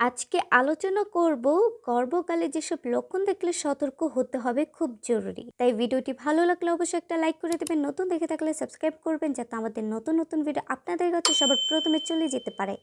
আজকে আলোচনা করব গর্ভকালে যেসব লক্ষণ দেখলে সতর্ক হতে হবে খুব জরুরি। তাই ভিডিওটি ভালো লাগলে অবশ্যই একটা লাইক করে দেবেন, নতুন দেখে থাকলে সাবস্ক্রাইব করবেন যাতে আমাদের নতুন নতুন ভিডিও আপনাদের কাছে সবার প্রথমে চলে যেতে পারে।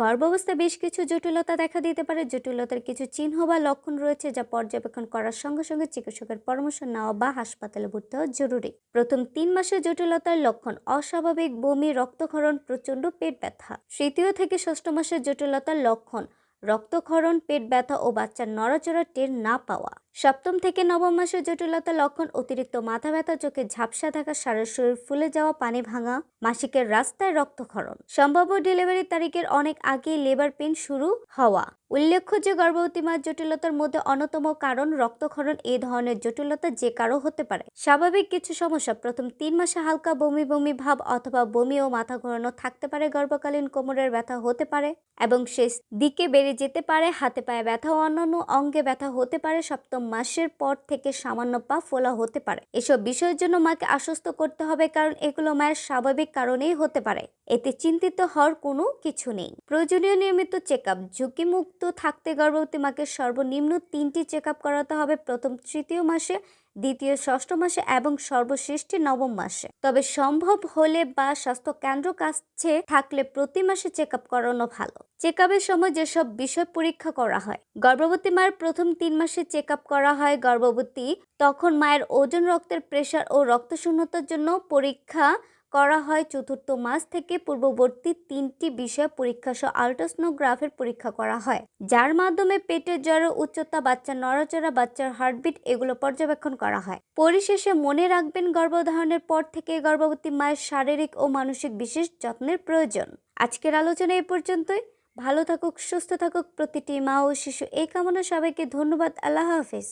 গর্ভাবস্থায় বেশ কিছু জটিলতা দেখা দিতে পারে। জটিলতার কিছু চিহ্ন বা লক্ষণ রয়েছে যা পর্যবেক্ষণ করার সঙ্গে সঙ্গে চিকিৎসকের পরামর্শ নেওয়া বা হাসপাতালে ভর্তি হওয়া জরুরি। প্রথম তিন মাসের জটিলতার লক্ষণ অস্বাভাবিক বমি, রক্তক্ষরণ, প্রচণ্ড পেট ব্যথা। তৃতীয় থেকে ষষ্ঠ মাসের জটিলতার লক্ষণ রক্তক্ষরণ পেট ব্যথা ও বাচ্চার নড়াচড়া টের না পাওয়া। সপ্তম থেকে নবম মাসের জটিলতা লক্ষণ, অতিরিক্ত মাথা ব্যথা চোখে ঝাপসা থাকা, সারা শরীর ফুলে যাওয়া, পানি ভাঙা, মাসিকের রাস্তায় রক্তক্ষরণ। সম্ভাব্য ডেলিভারি তারিখের অনেক আগেই লেবার পেন শুরু হওয়া। উল্লেখ্য যে গর্ভবতী মার জটিলতার মধ্যে অন্যতম কারণ রক্তক্ষরণ এই ধরনের জটিলতা যে কারও হতে পারে। স্বাভাবিক কিছু সমস্যা, প্রথম তিন মাসে হালকা বমি বমি ভাব অথবা বমি ও মাথা ঘোরানো থাকতে পারে, গর্ভকালীন কোমরের ব্যথা হতে পারে এবং শেষ দিকে বেড়ে যেতে পারে, হাতে পায়ে ব্যথা ও অন্যান্য অঙ্গে ব্যথা হতে পারে, সপ্তম মাসের পর থেকে সামান্য পা ফোলা হতে পারে। এসব বিষয়ের জন্য মাকে আশ্বস্ত করতে হবে কারণ এগুলো মায়ের স্বাভাবিক কারণেই হতে পারে। এতে চিন্তিত হওয়ার কোনো কিছু নেই। প্রয়োজনীয় নিয়মিত চেক আপ ঝুঁকিমুক্ত থাকতে গর্ভবতী মাকে সর্বনিম্ন তিনটি চেক আপ করাতে হবে প্রথম তৃতীয় মাসে দ্বিতীয় ষষ্ঠ মাসে এবং সর্বশ্রেষ্ঠ নবম মাসে। তবে সম্ভব হলে বা স্বাস্থ্য কেন্দ্র কাছে থাকলে প্রতি মাসে চেক আপ করানো ভালো। চেক আপের সময় যেসব বিষয় পরীক্ষা করা হয়, গর্ভবতী মায়ের প্রথম তিন মাসে চেক আপ করা হয় গর্ভবতী, তখন মায়ের ওজন, রক্তের প্রেশার ও রক্ত রক্তশূন্যতার জন্য পরীক্ষা করা হয়। চতুর্থ মাস থেকে পূর্ববর্তী তিনটি বিষয় পরীক্ষা সহ আলট্রাসনোগ্রাফের পরীক্ষা করা হয়, যার মাধ্যমে পেটের জ্বর, উচ্চতা বাচ্চার, নড়াচড়া বাচ্চার, হার্টবিট এগুলো পর্যবেক্ষণ করা হয়। পরিশেষে মনে রাখবেন গর্ভধারণের পর থেকে গর্ভবতী মায়ের শারীরিক ও মানসিক বিশেষ যত্নের প্রয়োজন। আজকের আলোচনা এই পর্যন্তই। ভালো থাকুক, সুস্থ থাকুক প্রতিটি মা ও শিশু। এই কামনা সবাইকে ধন্যবাদ। আল্লাহ হাফিজ।